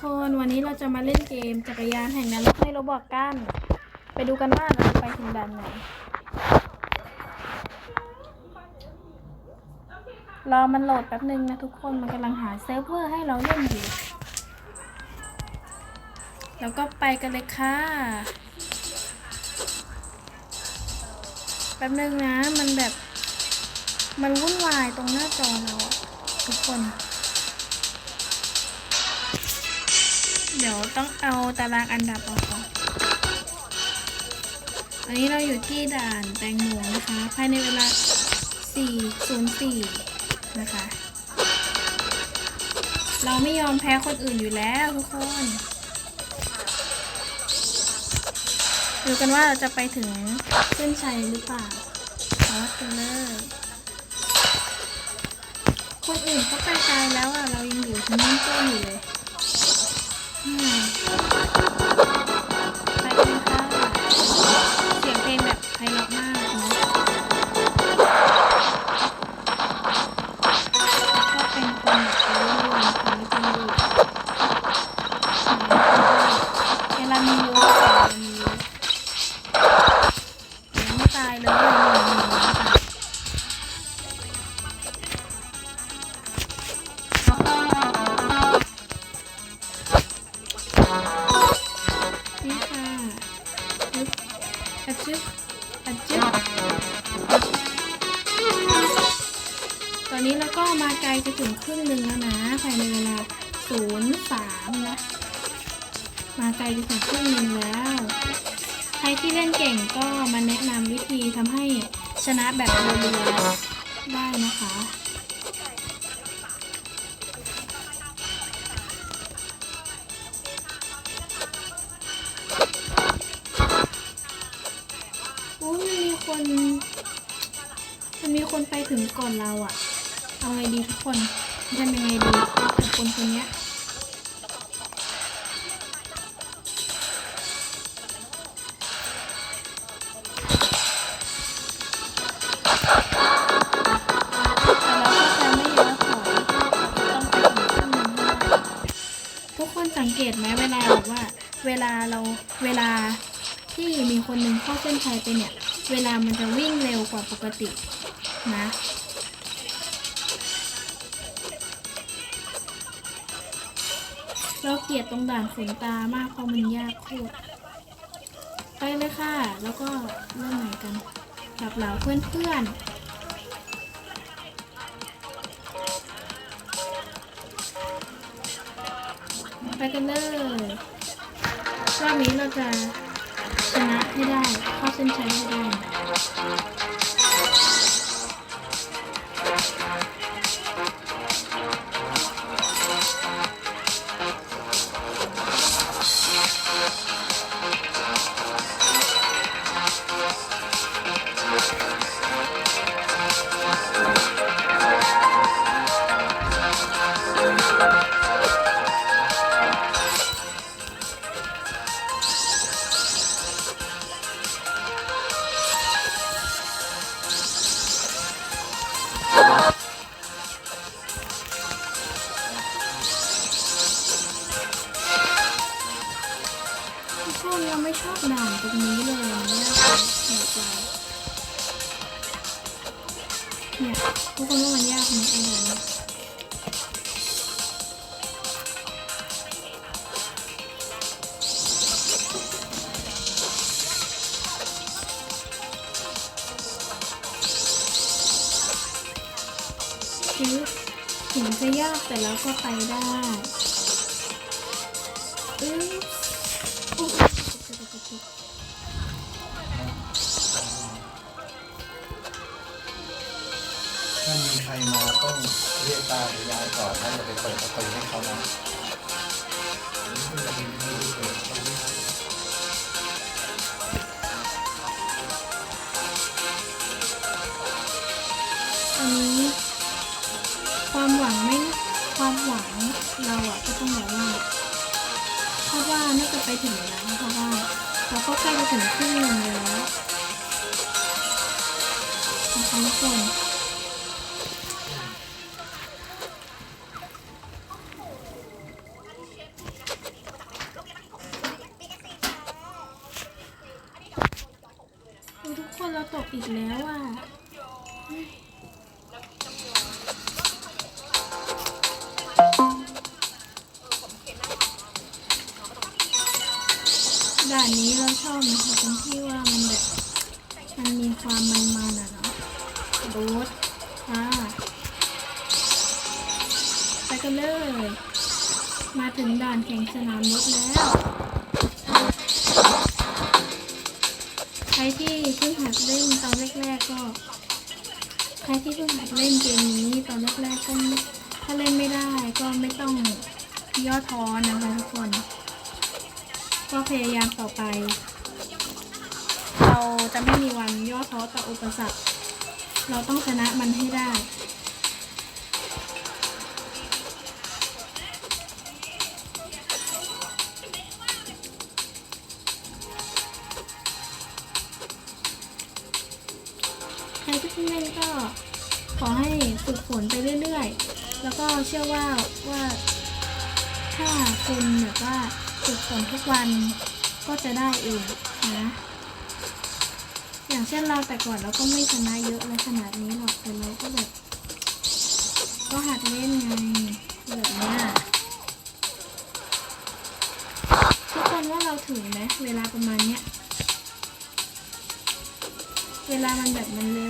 คนวันนี้เราจะมาเล่นเกมจักรยานแห่งนรกในโรบอกกัน ไปดูกันว่าเราจะไปถึงด่านไหน รอมันโหลดแป๊บนึงนะทุกคนมันกำลังหาเซิร์ฟเวอร์ให้เราเล่นอยู่ แล้วก็ไปกันเลยค่ะ แป๊บนึงนะมันแบบ มันวุ่นวายตรงหน้าจอเราทุกคน เดี๋ยวต้องเอาตารางอันดับออกก่อนอันนี้เราอยู่ที่ด่านแตงโมนะคะ ภายในเวลา 404 นะคะ เราไม่ยอมแพ้คนอื่นอยู่แล้วทุกคนดูกันว่าเราจะไปถึงเส้นชัยหรือเปล่าเอาวัดกันเลยคนอื่นเขาไปไกลแล้วอะ เรายังอยู่ที่นั่ต้นอยู่เลย อื อนนี้เราก็มาไกลจะถึงครึ่งหนึ่งแล้วนะภายในเวลา03นย์สามนะมาไกลจะถึงครึ่งหนึ่งแล้ว ใครที่เล่นเก่งก็มาแนะนำวิธีทำให้ชนะแบบรัวๆได้นะคะโอ้ยมันมีคน มันมีคนไปถึงก่อนเราอะ เอาไงดีทุกคนทำยังไงดีกับคนคนเนี้ยแต่เราไม่ยอมถอยต้องไปถึงคนหนึงทุกคนสังเกตไหมเวลาแบบว่า เวลาเราเวลาที่มีคนหนึ่งเข้าเส้นชัยไปเนี่ย เวลามันจะวิ่งเร็วกว่าปกตินะ เราเกลียดตรงด่านฝนตามากเพราะมันยากโคตรไปเลยค่ะ แล้วก็เริ่มใหม่กันกับเหล่าเพื่อนๆไปกันเลยรอบนี้เราจะชนะให้ได้เข้าเส้นชัยให้ได้ คนเราไม่ชอบด่านตรงนี้เลยนยากเสียใจเนี่ยทุกคนว่ามันยากไหมไอ้ด่านคือถึงจะยากแต่เราก็ไปได้อึ๊บอุ๊ย ถ้ามีใครมาต้องเรียกตาหรือยายก่อนแล้วจะไปเปิดประตูให้เขานะ ก็ใกล้จะถึงครึ่งนึงแล้วนะคะทุกคนทุกคนเราตกอีกแล้วอะ ด่านนี้เราชอบนะคะตรงที่ว่ามันแบบมันมีความมันๆอะเนาะรูทค่ะไปกันเลย มาถึงด่านแข่งสนามรถแล้ว ใครที่เพิ่งหัดเล่นตอนแรกๆก็ ใครที่เพิ่งหัดเล่นเกมนี้ตอนแรกๆก็ไม่ถ้าเล่นไม่ได้ก็ไม่ต้องย่อท้อนะคะทุกคน ก็พยายามต่อไป เราจะไม่มีวันย่อท้อต่ออุปสรรค เราต้องชนะมันให้ได้ใครที่เพิ่งเล่นก็ขอให้ฝึกฝนไปเรื่อยๆ แล้วก็เชื่อว่าว่าถ้าคุณแบบว่า ฝึกฝนทุกวันก็จะได้เองนะอย่างเช่นเราแต่ก่อนเราก็ไม่ชนะเยอะในขนาดนี้หรอกแต่เราก็แบบก็หัดเล่นไงแบบเนี้ยทุกคนว่าเราถึงไหมเวลาประมาณเนี้ยเวลามันแบบมันเร็ว